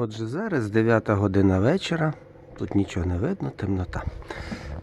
Отже, зараз 9 година вечора. Тут нічого не видно, темнота.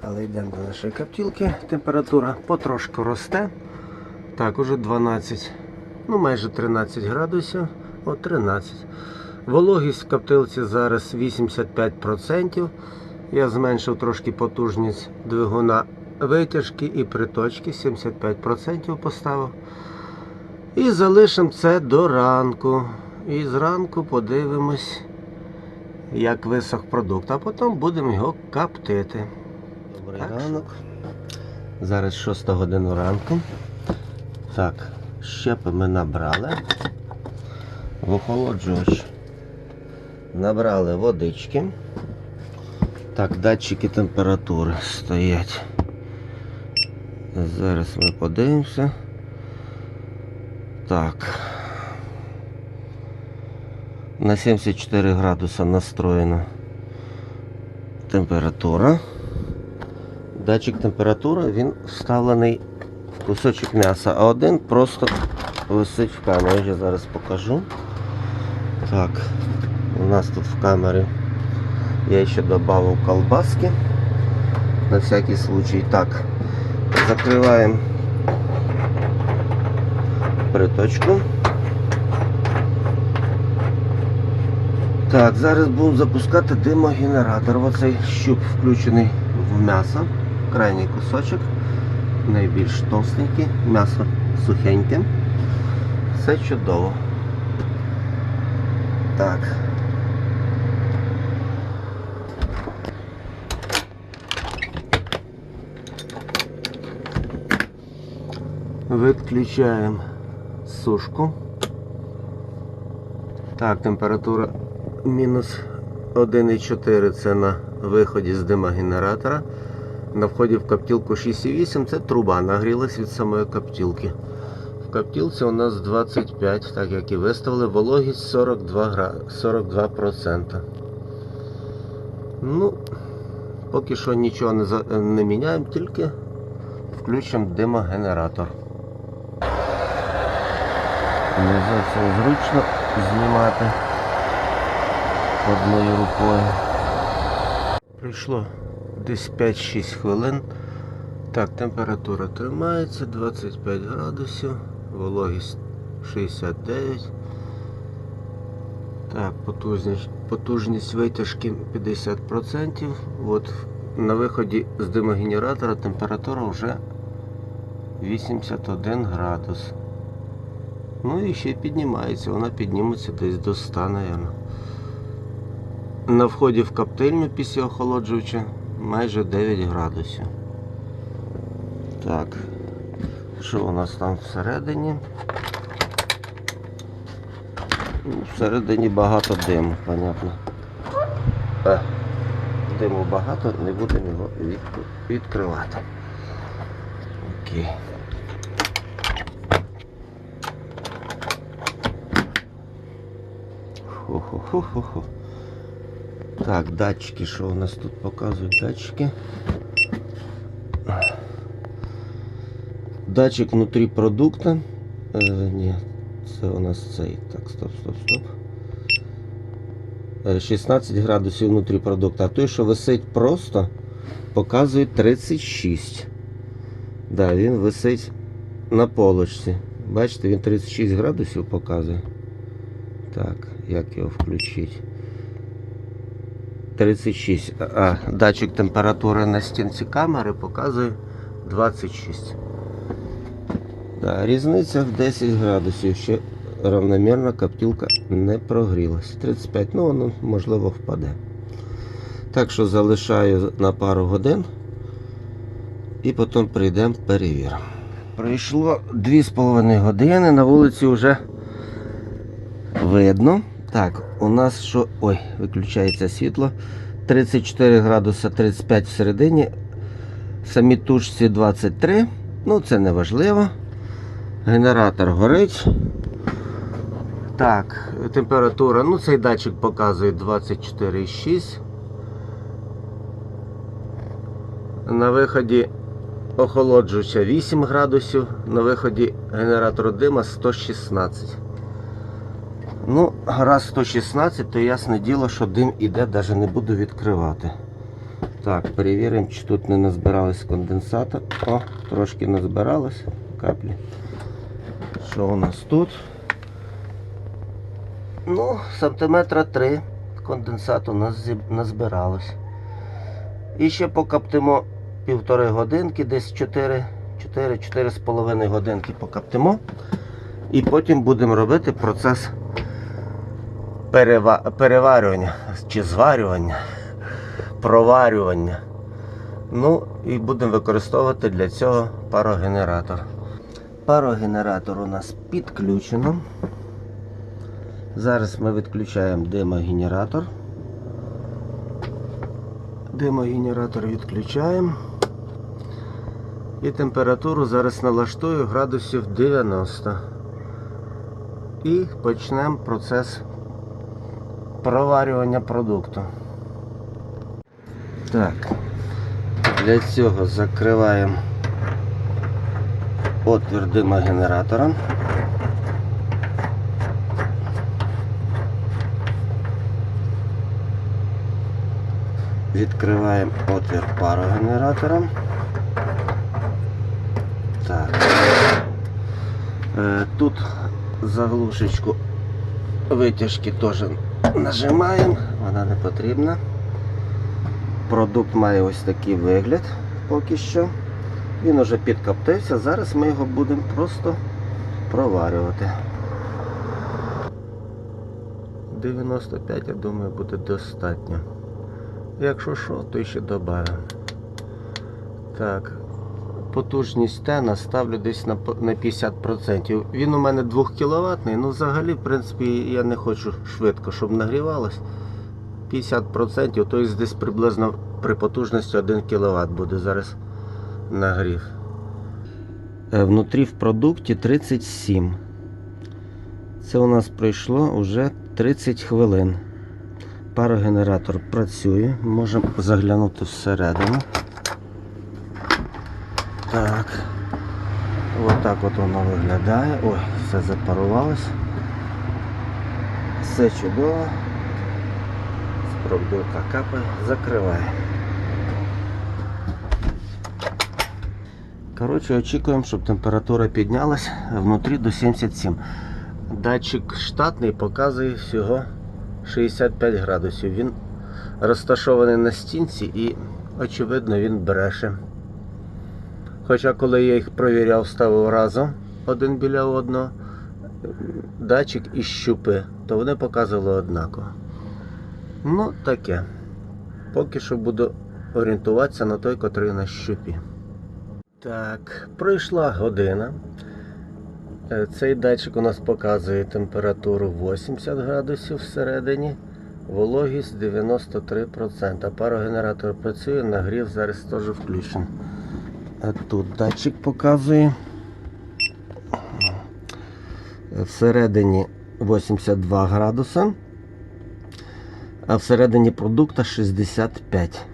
Але йдемо до нашої каптілки. Температура потрошку росте. Так, уже 12, ну майже 13 градусів. О, 13. Вологість в каптилці зараз 85%. Я зменшив трошки потужність двигуна витяжки і приточки 75% поставив. І залишимо це до ранку. І зранку подивимось, як висох продукт, а потім будемо його коптити. Добрий Так. ранок. Зараз 6 година ранку. Так, щепи ми набрали. В охолоджувач набрали водички. Так, датчики температури стоять. Зараз ми подивимося. Так. На 74 градуса настроєна температура. Датчик температури він вставлений в кусочок м'яса, а один просто висить в камері. Я зараз покажу. Так, у нас тут в камері я ще додав колбаски. На всякий случай. Так, закриваємо приточку. Так, зараз будемо запускати димогенератор. Оцей щуп включений в м'ясо. Крайній кусочок. Найбільш товстенький, м'ясо сухеньке. Все чудово. Так. Відключаємо сушку. Так, температура мінус 1,4 це на виході з димогенератора. На вході в коптілку 6,8 це труба нагрілась від самої коптілки. В коптілці у нас 25, так як і виставили, вологість 42, гра... 42%. Ну, поки що нічого не, за... не міняємо, тільки включимо димогенератор. Не зовсім зручно знімати одною рукою. Прийшло десь 5-6 хвилин. Так, температура тримається 25 градусів, вологість 69. Так, потужність, потужність витяжки 50%. От на виході з димогенератора температура вже 81 градус. Ну і ще піднімається, вона підніметься десь до 100, мабуть. На вході в коптильню після охолоджувача майже 9 градусів. Так, що у нас там всередині? Ну, Всередині багато диму, понятно. Е, диму багато, не будемо його відкривати. Окей. Хо-хо-хо-хо-хо. Так, датчики, що у нас тут показують датчики? Датчик внутрі продукту. Е, ні, це у нас цей. Так, стоп, стоп, стоп. Е, 16 градусів внутрі продукту. А той, що висить просто, показує 36. Да, він висить на полочці. Бачите, він 36 градусів показує. Так, як його включити? 36. А, датчик температури на стінці камери показує 26. Да, різниця в 10 градусів. Ще равномірно коптілка не прогрілась. 35, ну воно можливо впаде. Так що залишаю на пару годин і потім прийдемо перевіримо. Пройшло 2,5 години, на вулиці вже видно. Так, у нас що. Ой, виключається світло. 34 градуса 35 всередині. В самій тушці 23. Ну, це не важливо. Генератор горить. Так, температура. Ну, цей датчик показує 24,6. На виході охолоджуюча 8 градусів, на виході генератору дима 116. Ну, раз 116, то ясне діло, що дим іде, навіть не буду відкривати. Так, перевіримо, чи тут не назбиралось конденсата. О, трошки назбиралось каплі. Що у нас тут? Ну, сантиметра 3 конденсату нас назбиралось. І ще покаптимо півтори годинки, десь 4, 4, 4 з половиною годинки покаптимо. І потім будемо робити процес перева- переварювання чи зварювання, проварювання. Ну і будемо використовувати для цього парогенератор. Парогенератор у нас підключено. Зараз ми відключаємо димогенератор. Димогенератор відключаємо. І температуру зараз налаштую градусів 90. І почнемо процес проварювання продукту. Так, для цього закриваємо отвір димогенератора. Відкриваємо отвір парогенератора. Так. Е, Тут заглушечку витяжки теж нажимаємо, вона не потрібна. Продукт має ось такий вигляд поки що. Він уже підкоптився, зараз ми його будемо просто проварювати. 95, я думаю, буде достатньо. Якщо що, то ще додамо. Так, потужність тена ставлю десь на, 50%. Він у мене 2 кВт, ну взагалі, в принципі, я не хочу швидко, щоб нагрівалось. 50%, тобто десь приблизно при потужності 1 кВт буде зараз нагрів. Е, Внутрі в продукті 37. Це у нас пройшло вже 30 хвилин. Парогенератор працює. Можемо заглянути всередину. Так. Отак от воно виглядає. Ой, все запарувалось. Все чудово. Спробдурка капає, закриває. Коротше, очікуємо, щоб температура піднялась внутрі до 77. Датчик штатний показує всього 65 градусів. Він розташований на стінці і, очевидно, він бреше. Хоча, коли я їх провіряв, ставив разом один біля одного, датчик і щупи, то вони показували однаково. Ну, таке. Поки що буду орієнтуватися на той, котрий на щупі. Так, пройшла година. Е, Цей датчик у нас показує температуру 80 градусів всередині, вологість 93%. Парогенератор працює, нагрів зараз теж включений. А тут датчик показує. Е, Всередині 82 градуса, а всередині продукта 65.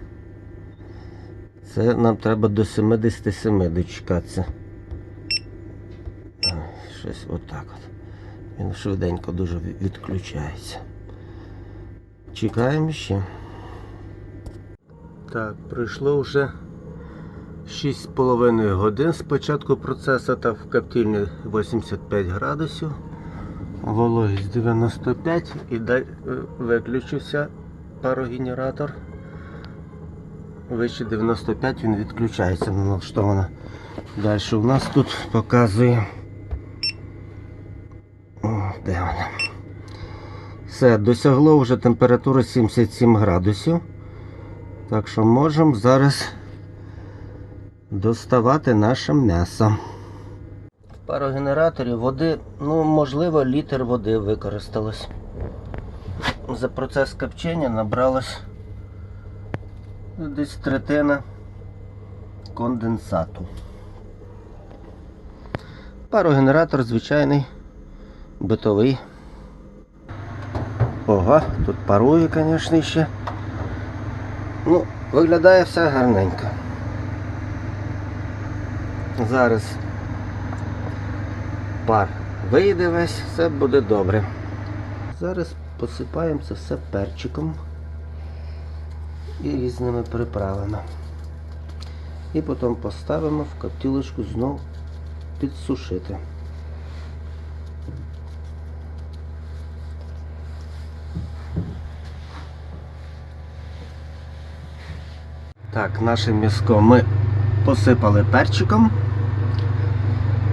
Це нам треба до 77 дочекатися. Щось отак от. Він швиденько дуже відключається. Чекаємо ще. Так, пройшло вже 6,5 годин з початку процесу та в коптильні 85 градусів. Вологість 95 і дай- е, виключився парогенератор. Вище 95 він відключається на налаштовано. Далі у нас тут показує. О, де вона? Все, досягло вже температури 77 градусів. Так що можемо зараз доставати наше м'ясо. В парогенераторі води, ну, можливо, літр води використалось. За процес копчення набралось десь третина конденсату. Парогенератор звичайний, битовий. Ого, тут парує, звісно, ще. Ну, виглядає все гарненько. Зараз пар вийде весь, все буде добре. Зараз посипаємо це все перчиком і різними приправами. І потім поставимо в коптілочку знов підсушити. Так, наше м'яско ми посипали перчиком.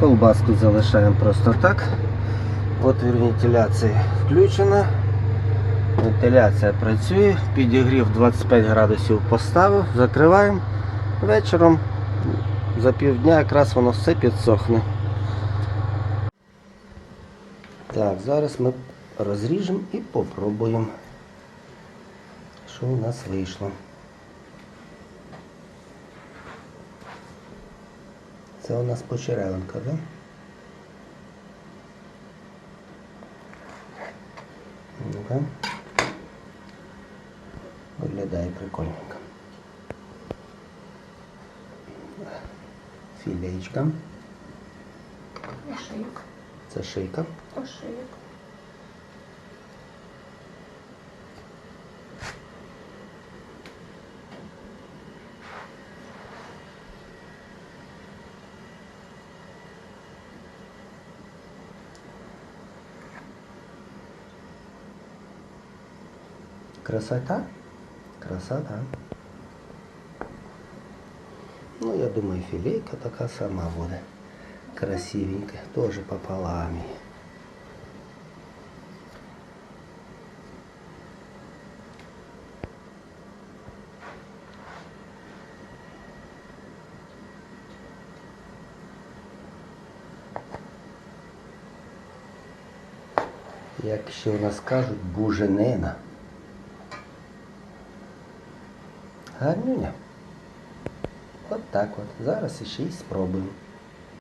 Колбаску залишаємо просто так. Отвір вентиляції включено. Вентиляція працює, підігрів 25 градусів поставив, закриваємо. Вечором за півдня якраз воно все підсохне. Так, зараз ми розріжемо і попробуємо, що у нас вийшло. Це у нас почеревинка, так? Да? Ну-ка. Виглядає прикольненько. Філеєчка. Шийка. Це шийка. Ошейок. Красота? Красота. Ну, я думаю, филейка така сама буде. Красивенькая. Тоже пополам. Як ще у нас кажуть, буженина. Гарнюня. От так от. Зараз іще й спробуємо.